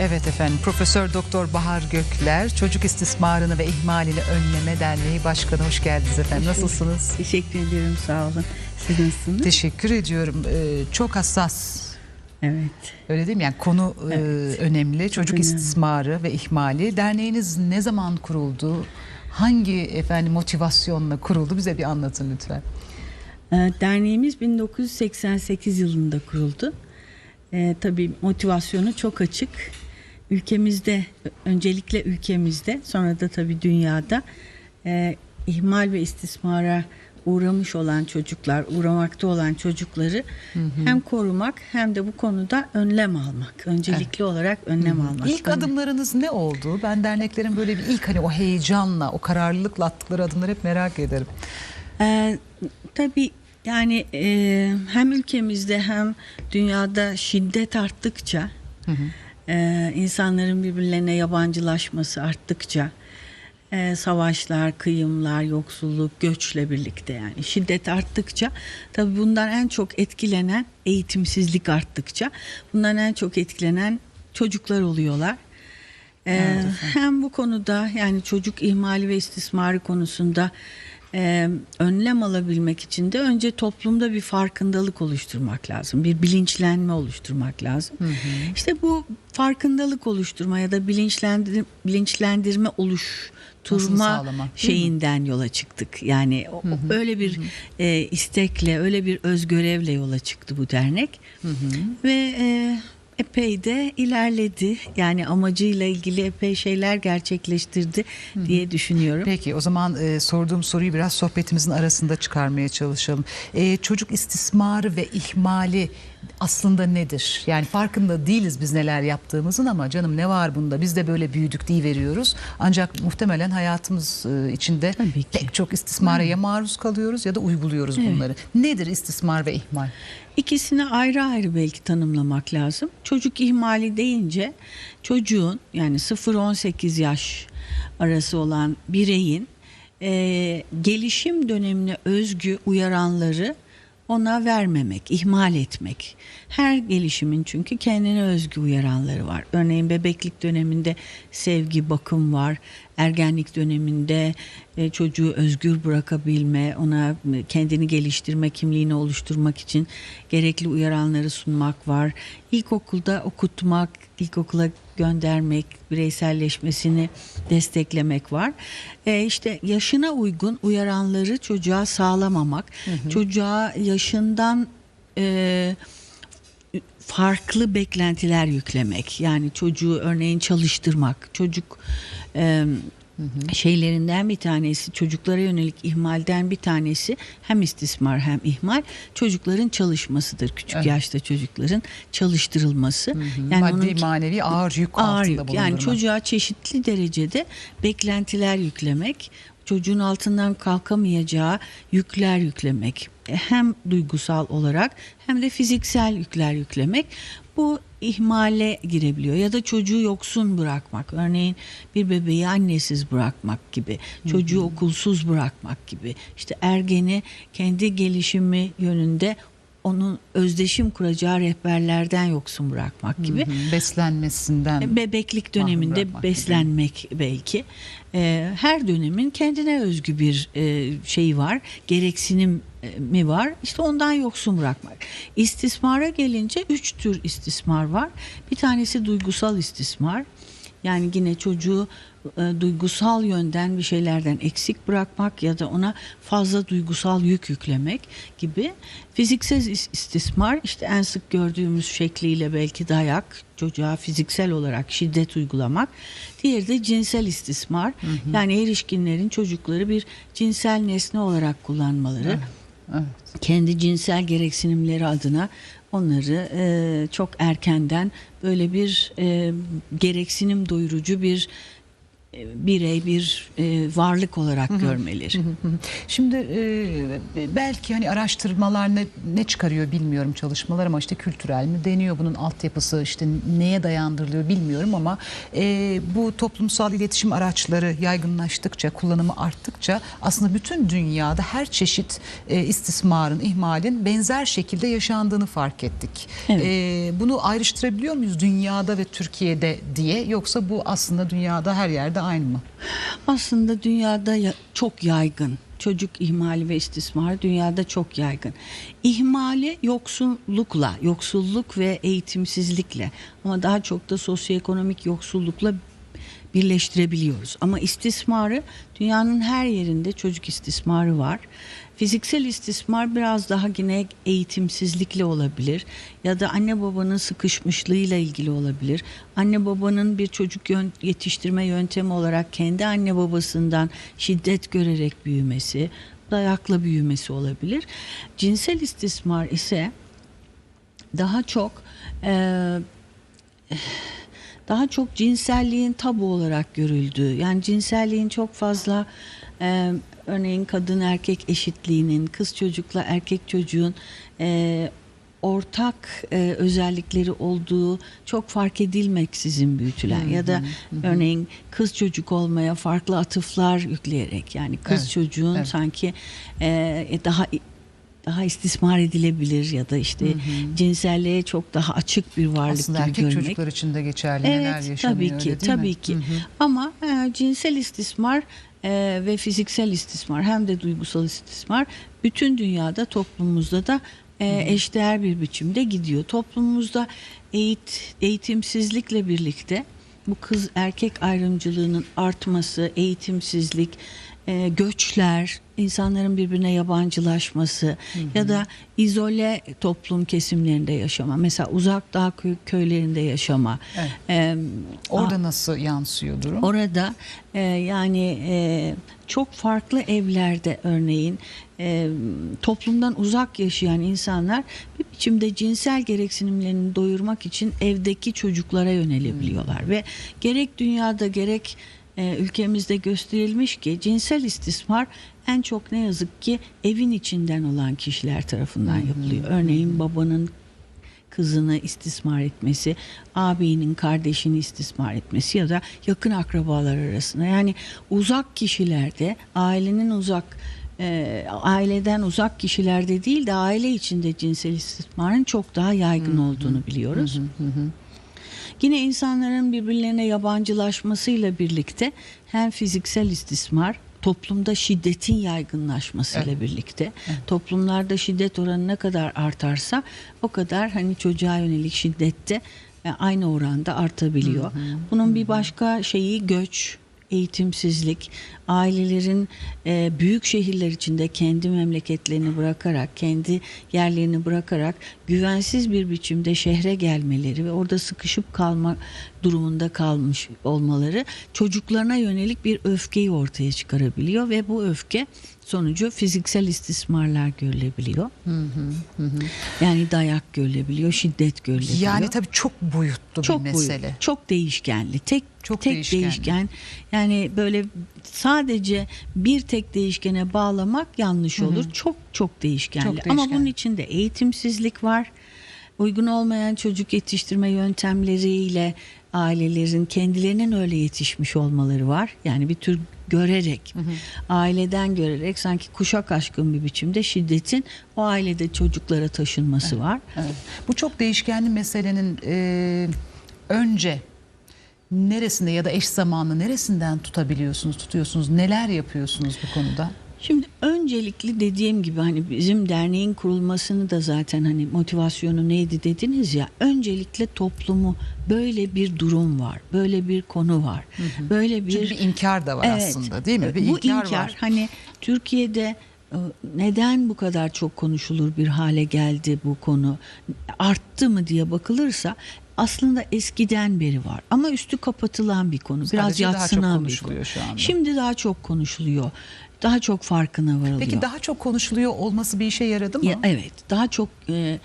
Evet efendim Profesör Doktor Bahar Gökler Çocuk İstismarını ve İhmalini Önleme Derneği Başkanı hoş geldiniz efendim. Nasılsınız? Teşekkür ediyorum sağ olun. Siz nasılsınız? Teşekkür ediyorum. Ee, çok hassas evet. öyle değil mi? Yani konu e, Evet. önemli. Çocuk önemli. istismarı ve ihmali. Derneğiniz ne zaman kuruldu? Hangi efendim motivasyonla kuruldu? Bize bir anlatın lütfen. Ee, Derneğimiz 1988 yılında kuruldu. Ee, tabii motivasyonu çok açık. Ülkemizde, öncelikle ülkemizde, sonra da tabii dünyada e, ihmal ve istismara uğramış olan çocuklar, uğramakta olan çocukları hem korumak hem de bu konuda önlem almak. Öncelikli olarak önlem almak. İlk adımlarınız ne oldu? Ben derneklerin böyle bir ilk hani o heyecanla, o kararlılıkla attıkları adımları hep merak ederim. Ee, tabii yani e, hem ülkemizde hem dünyada şiddet arttıkça e, insanların birbirlerine yabancılaşması arttıkça e, savaşlar, kıyımlar, yoksulluk, göçle birlikte yani şiddet arttıkça tabii bundan en çok etkilenen eğitimsizlik arttıkça bundan en çok etkilenen çocuklar oluyorlar. Ee, hem bu konuda yani çocuk ihmali ve istismarı konusunda e, önlem alabilmek için de önce toplumda bir farkındalık oluşturmak lazım. Bir bilinçlenme oluşturmak lazım. İşte bu farkındalık oluşturma ya da bilinçlendir, bilinçlendirme değil mi? şeyinden yola çıktık. Yani o- o- öyle bir e, istekle, öyle bir özgörevle yola çıktı bu dernek. Ve e, epey de ilerledi. Yani amacıyla ilgili epey şeyler gerçekleştirdi diye düşünüyorum. Peki o zaman e, sorduğum soruyu biraz sohbetimizin arasında çıkarmaya çalışalım. E, çocuk istismarı ve ihmali aslında nedir? Yani farkında değiliz biz neler yaptığımızın ama canım ne var bunda biz de böyle büyüdük diye veriyoruz. Ancak muhtemelen hayatımız e, içinde pek çok istismara ya maruz kalıyoruz ya da uyguluyoruz bunları. Nedir istismar ve ihmal? İkisini ayrı ayrı belki tanımlamak lazım. Çocuk ihmali deyince çocuğun yani 0-18 yaş arası olan bireyin e, gelişim dönemine özgü uyaranları ona vermemek, ihmal etmek. Her gelişimin çünkü kendine özgü uyaranları var. Örneğin bebeklik döneminde sevgi, bakım var. Ergenlik döneminde e, çocuğu özgür bırakabilme, ona e, kendini geliştirme, kimliğini oluşturmak için gerekli uyaranları sunmak var. İlkokulda okutmak, ilkokula göndermek, bireyselleşmesini desteklemek var. E, işte yaşına uygun uyaranları çocuğa sağlamamak, çocuğa yaşından e, farklı beklentiler yüklemek. Yani çocuğu örneğin çalıştırmak. Çocuk e, şeylerinden bir tanesi çocuklara yönelik ihmalden bir tanesi hem istismar hem ihmal çocukların çalışmasıdır. Küçük Evet. yaşta çocukların çalıştırılması. Maddi onun- manevi ağır yük ağır altında yük. bulundurma. Yani çocuğa çeşitli derecede beklentiler yüklemek, çocuğun altından kalkamayacağı yükler yüklemek. E, Hem duygusal olarak hem de fiziksel yükler yüklemek. Bu ihmale girebiliyor ya da çocuğu yoksun bırakmak. Örneğin bir bebeği annesiz bırakmak gibi, çocuğu okulsuz bırakmak gibi. İşte ergeni kendi gelişimi yönünde onun özdeşim kuracağı rehberlerden yoksun bırakmak gibi. Hı hı, beslenmesinden. Bebeklik Mahrum döneminde bırakmak gibi. beslenmek belki. Ee, her dönemin kendine özgü bir e, şeyi var. Gereksinim e, mi var? İşte ondan yoksun bırakmak. İstismara gelince üç tür istismar var. Bir tanesi duygusal istismar. Yani yine çocuğu e, duygusal yönden bir şeylerden eksik bırakmak ya da ona fazla duygusal yük yüklemek gibi. Fiziksel is- istismar işte en sık gördüğümüz şekliyle belki dayak, çocuğa fiziksel olarak şiddet uygulamak. Diğeri de cinsel istismar. Yani erişkinlerin çocukları bir cinsel nesne olarak kullanmaları Evet. kendi cinsel gereksinimleri adına onları e, çok erkenden böyle bir e, gereksinim doyurucu bir birey bir e, varlık olarak görmeleri. Hı hı. Şimdi e, belki hani araştırmalar ne, ne çıkarıyor bilmiyorum çalışmalar ama işte kültürel mi deniyor bunun altyapısı işte neye dayandırılıyor bilmiyorum ama e, bu toplumsal iletişim araçları yaygınlaştıkça kullanımı arttıkça aslında bütün dünyada her çeşit e, istismarın ihmalin benzer şekilde yaşandığını fark ettik. Evet. E, bunu ayrıştırabiliyor muyuz dünyada ve Türkiye'de diye yoksa bu aslında dünyada her yerde aynı mı? Aslında dünyada ya- çok yaygın. Çocuk ihmali ve istismar dünyada çok yaygın. İhmali yoksullukla, yoksulluk ve eğitimsizlikle ama daha çok da sosyoekonomik yoksullukla birleştirebiliyoruz. Ama istismarı dünyanın her yerinde çocuk istismarı var. Fiziksel istismar biraz daha yine eğitimsizlikle olabilir ya da anne babanın sıkışmışlığıyla ilgili olabilir. Anne babanın bir çocuk yetiştirme yöntemi olarak kendi anne babasından şiddet görerek büyümesi, dayakla büyümesi olabilir. Cinsel istismar ise daha çok eee daha çok cinselliğin tabu olarak görüldüğü yani cinselliğin çok fazla e, örneğin kadın erkek eşitliğinin kız çocukla erkek çocuğun e, ortak e, özellikleri olduğu çok fark edilmeksizin büyütülen ya da örneğin kız çocuk olmaya farklı atıflar yükleyerek yani kız Evet, çocuğun evet. sanki e, daha daha istismar edilebilir ya da işte cinselliğe çok daha açık bir varlık Aslında gibi erkek görmek. çocuklar için de geçerli neler Evet yaşanıyor tabii öyle ki değil tabii mi? ki Hı hı. ama e, cinsel istismar e, ve fiziksel istismar hem de duygusal istismar bütün dünyada toplumumuzda da e, eşdeğer bir biçimde gidiyor. Toplumumuzda eğit, eğitimsizlikle birlikte bu kız erkek ayrımcılığının artması, eğitimsizlik, e, göçler, insanların birbirine yabancılaşması ya da izole toplum kesimlerinde yaşama. Mesela uzak dağ köy- köylerinde yaşama. Evet. E, Orada nasıl yansıyor durum? Orada e, yani e, çok farklı evlerde örneğin e, toplumdan uzak yaşayan insanlar bir biçimde cinsel gereksinimlerini doyurmak için evdeki çocuklara yönelebiliyorlar ve gerek dünyada gerek e, ülkemizde gösterilmiş ki cinsel istismar en çok ne yazık ki evin içinden olan kişiler tarafından yapılıyor. Örneğin babanın kızını istismar etmesi, ağabeyinin kardeşini istismar etmesi ya da yakın akrabalar arasında. Yani uzak kişilerde, ailenin uzak e, aileden uzak kişilerde değil de aile içinde cinsel istismarın çok daha yaygın olduğunu biliyoruz. Yine insanların birbirlerine yabancılaşmasıyla birlikte hem fiziksel istismar toplumda şiddetin yaygınlaşmasıyla birlikte toplumlarda şiddet oranı ne kadar artarsa o kadar hani çocuğa yönelik şiddette e, aynı oranda artabiliyor. Bunun bir başka şeyi göç, eğitimsizlik, ailelerin e, büyük şehirler içinde kendi memleketlerini bırakarak, kendi yerlerini bırakarak güvensiz bir biçimde şehre gelmeleri ve orada sıkışıp kalma durumunda kalmış olmaları çocuklarına yönelik bir öfkeyi ortaya çıkarabiliyor ve bu öfke sonucu fiziksel istismarlar görülebiliyor. Yani dayak görülebiliyor, şiddet görülebiliyor. Yani tabii çok boyutlu çok bir boyut, mesele. çok değişkenli. Tek Çok tek değişkenli. değişken. Yani böyle sadece bir tek değişkene bağlamak yanlış olur. Çok çok değişkenli. Çok Ama değişken. bunun içinde eğitimsizlik var. Uygun olmayan çocuk yetiştirme yöntemleriyle ailelerin kendilerinin öyle yetişmiş olmaları var. Yani bir tür görerek, aileden görerek sanki kuşak aşkın bir biçimde şiddetin o ailede çocuklara taşınması var. Evet. Bu çok değişkenli meselenin e, önce neresinde ya da eş zamanlı neresinden tutabiliyorsunuz, tutuyorsunuz, neler yapıyorsunuz bu konuda? Şimdi öncelikli dediğim gibi hani bizim derneğin kurulmasını da zaten hani motivasyonu neydi dediniz ya öncelikle toplumu böyle bir durum var. Böyle bir konu var. Böyle bir Çünkü bir inkar da var aslında değil mi? Bir bu inkar, inkar var. hani Türkiye'de e, neden bu kadar çok konuşulur bir hale geldi bu konu arttı mı diye bakılırsa aslında eskiden beri var ama üstü kapatılan bir konu. Biraz Sadece yatsınan bir konu. şu anda. Şimdi daha çok konuşuluyor. Daha çok farkına varılıyor. Peki daha çok konuşuluyor olması bir işe yaradı mı? Ya, evet, daha çok e,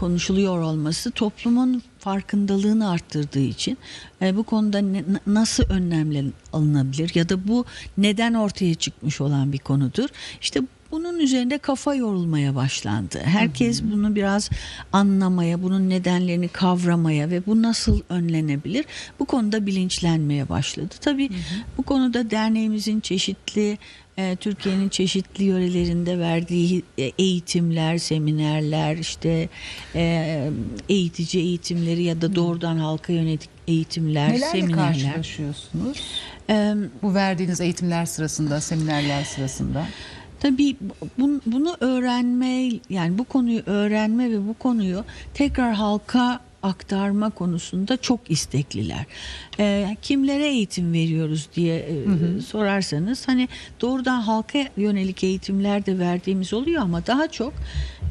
konuşuluyor olması toplumun farkındalığını arttırdığı için e, bu konuda ne- na- nasıl önlemler alınabilir ya da bu neden ortaya çıkmış olan bir konudur. İşte bunun üzerinde kafa yorulmaya başlandı. Herkes bunu biraz anlamaya, bunun nedenlerini kavramaya ve bu nasıl önlenebilir bu konuda bilinçlenmeye başladı. Tabii bu konuda derneğimizin çeşitli e, Türkiye'nin çeşitli yörelerinde verdiği e, eğitimler, seminerler, işte e, eğitici eğitimleri ya da doğrudan halka yönelik eğitimler, Nelerle seminerler. karşılaşıyorsunuz? E, Bu verdiğiniz eğitimler sırasında, seminerler sırasında. Tabii bunu, öğrenme yani bu konuyu öğrenme ve bu konuyu tekrar halka aktarma konusunda çok istekliler. Ee, kimlere eğitim veriyoruz diye e, sorarsanız hani doğrudan halka yönelik eğitimler de verdiğimiz oluyor ama daha çok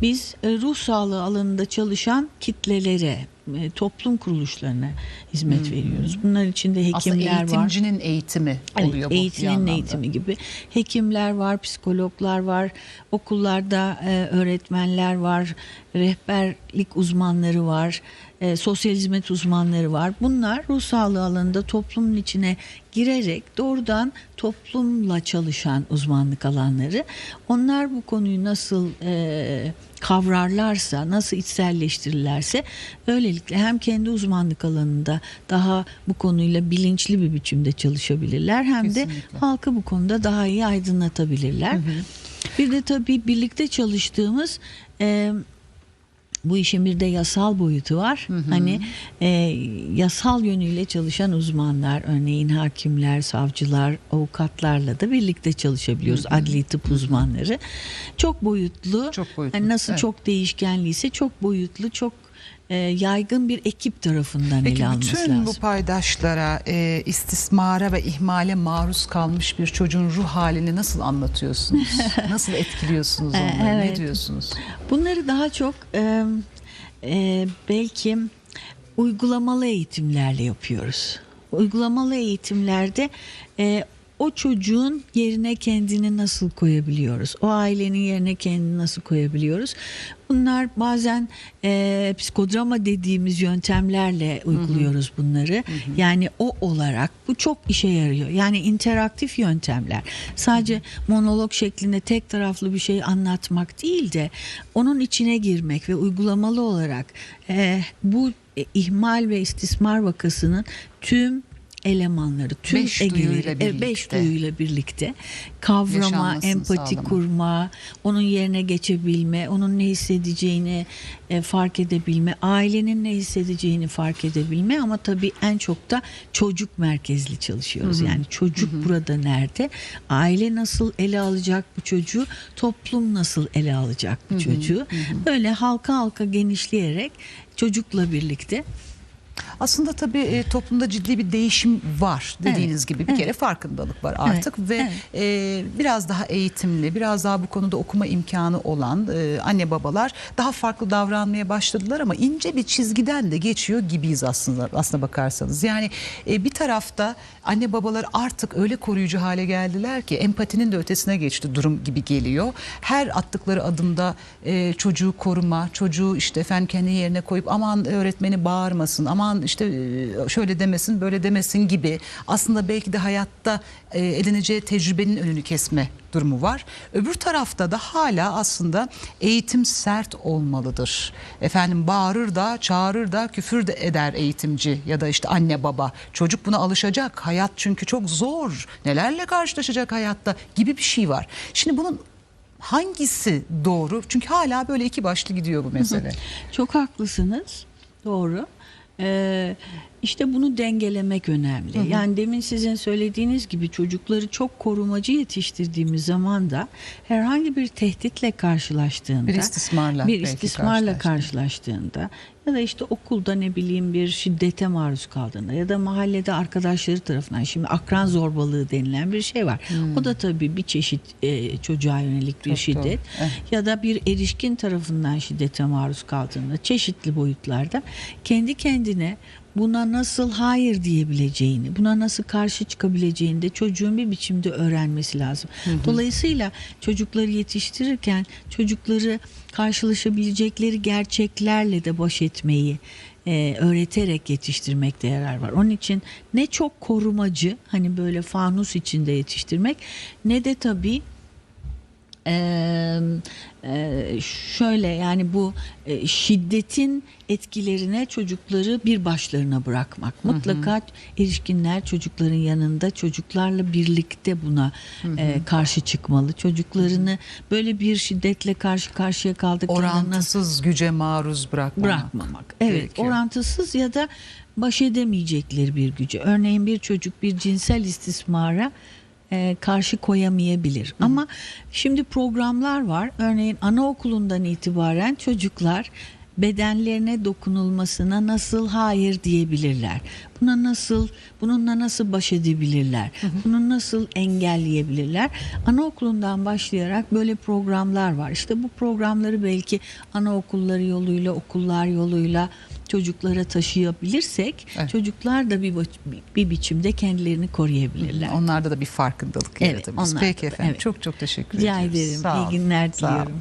biz e, ruh sağlığı alanında çalışan kitlelere, e, toplum kuruluşlarına hizmet veriyoruz. Bunlar içinde Aslında hekimler var. eğitimcinin eğitimi Evet, oluyor bu bir eğitiminin anlamda. eğitimi gibi. Hekimler var, psikologlar var, okullarda e, öğretmenler var, rehberlik uzmanları var, e, sosyal hizmet uzmanları var. Bunlar ruh sağlığı alanında toplumun içine girerek doğrudan toplumla çalışan uzmanlık alanları. Onlar bu konuyu nasıl e, kavrarlarsa, nasıl içselleştirirlerse öylelikle hem kendi uzmanlık alanında daha bu konuyla bilinçli bir biçimde çalışabilirler hem de Kesinlikle. halkı bu konuda daha iyi aydınlatabilirler. Bir de tabii birlikte çalıştığımız e, bu işin bir de yasal boyutu var. Hani e, yasal yönüyle çalışan uzmanlar, örneğin hakimler, savcılar, avukatlarla da birlikte çalışabiliyoruz. Adli tıp uzmanları. Çok boyutlu. Çok boyutlu, Hani nasıl evet. çok değişkenliyse çok boyutlu, çok e, yaygın bir ekip tarafından Peki ele alması bütün lazım. bu paydaşlara, e, istismara ve ihmale maruz kalmış bir çocuğun ruh halini nasıl anlatıyorsunuz? nasıl etkiliyorsunuz Ee, onları? Ne evet. diyorsunuz? Bunları daha çok e, e, belki uygulamalı eğitimlerle yapıyoruz. Uygulamalı eğitimlerde e, o çocuğun yerine kendini nasıl koyabiliyoruz? O ailenin yerine kendini nasıl koyabiliyoruz? Bunlar bazen e, psikodrama dediğimiz yöntemlerle uyguluyoruz bunları. Yani o olarak bu çok işe yarıyor. Yani interaktif yöntemler. Sadece monolog şeklinde tek taraflı bir şey anlatmak değil de onun içine girmek ve uygulamalı olarak e, bu e, ihmal ve istismar vakasının tüm elemanları, tüm Beş egeleri, duyuyla beş birlikte. duyuyla birlikte kavrama, empati sağlama. kurma, onun yerine geçebilme, onun ne hissedeceğini e, fark edebilme, ailenin ne hissedeceğini fark edebilme ama tabii en çok da çocuk merkezli çalışıyoruz. Yani çocuk burada nerede? Aile nasıl ele alacak bu çocuğu? Toplum nasıl ele alacak bu çocuğu? Böyle halka halka genişleyerek çocukla birlikte Aslında tabii e, toplumda ciddi bir değişim var dediğiniz gibi bir evet. kere farkındalık var artık ve evet. e, biraz daha eğitimli, biraz daha bu konuda okuma imkanı olan e, anne babalar daha farklı davranmaya başladılar ama ince bir çizgiden de geçiyor gibiyiz aslında aslına bakarsanız. Yani e, bir tarafta anne babalar artık öyle koruyucu hale geldiler ki empatinin de ötesine geçti durum gibi geliyor. Her attıkları adımda e, çocuğu koruma, çocuğu işte efendim kendi yerine koyup aman öğretmeni bağırmasın, aman işte e, şöyle demesin, böyle demesin gibi aslında belki de hayatta edineceği tecrübenin önünü kesme durumu var. Öbür tarafta da hala aslında eğitim sert olmalıdır. Efendim bağırır da, çağırır da, küfür de eder eğitimci ya da işte anne baba. Çocuk buna alışacak. Hayat çünkü çok zor. Nelerle karşılaşacak hayatta gibi bir şey var. Şimdi bunun hangisi doğru? Çünkü hala böyle iki başlı gidiyor bu mesele. Çok haklısınız. Doğru. Ee, İşte bunu dengelemek önemli. Yani demin sizin söylediğiniz gibi çocukları çok korumacı yetiştirdiğimiz zaman da herhangi bir tehditle karşılaştığında Bir istismarla bir istismarla karşılaştığında. Ya da işte okulda ne bileyim bir şiddete maruz kaldığında ya da mahallede arkadaşları tarafından şimdi akran zorbalığı denilen bir şey var. O da tabii bir çeşit e, çocuğa yönelik bir Çok şiddet doğru. Evet. ya da bir erişkin tarafından şiddete maruz kaldığında çeşitli boyutlarda kendi kendine buna nasıl hayır diyebileceğini, buna nasıl karşı çıkabileceğini de çocuğun bir biçimde öğrenmesi lazım. Dolayısıyla çocukları yetiştirirken çocukları karşılaşabilecekleri gerçeklerle de baş etmeyi e, öğreterek yetiştirmekte yarar var. Onun için ne çok korumacı hani böyle fanus içinde yetiştirmek ne de tabii Eee, şöyle yani bu e, şiddetin etkilerine çocukları bir başlarına bırakmak. Mutlaka erişkinler çocukların yanında çocuklarla birlikte buna e, karşı çıkmalı. Çocuklarını böyle bir şiddetle karşı karşıya kaldıklarında nasıl Orantısız güce maruz bırakmamak. bırakmamak. Evet, gerekiyor. orantısız ya da baş edemeyecekleri bir gücü. Örneğin bir çocuk bir cinsel istismara e, karşı koyamayabilir. Ama şimdi programlar var. Örneğin anaokulundan itibaren çocuklar bedenlerine dokunulmasına nasıl hayır diyebilirler. Buna nasıl bununla nasıl baş edebilirler? Bunu nasıl engelleyebilirler? Anaokulundan başlayarak böyle programlar var. İşte bu programları belki anaokulları yoluyla, okullar yoluyla çocuklara taşıyabilirsek Evet. çocuklar da bir, bi- bir biçimde kendilerini koruyabilirler. Onlarda da bir farkındalık Evet, yaratabiliriz. Peki da, efendim. evet. Çok çok teşekkür Rica ediyoruz. ederim. Sağ İyi günler diliyorum.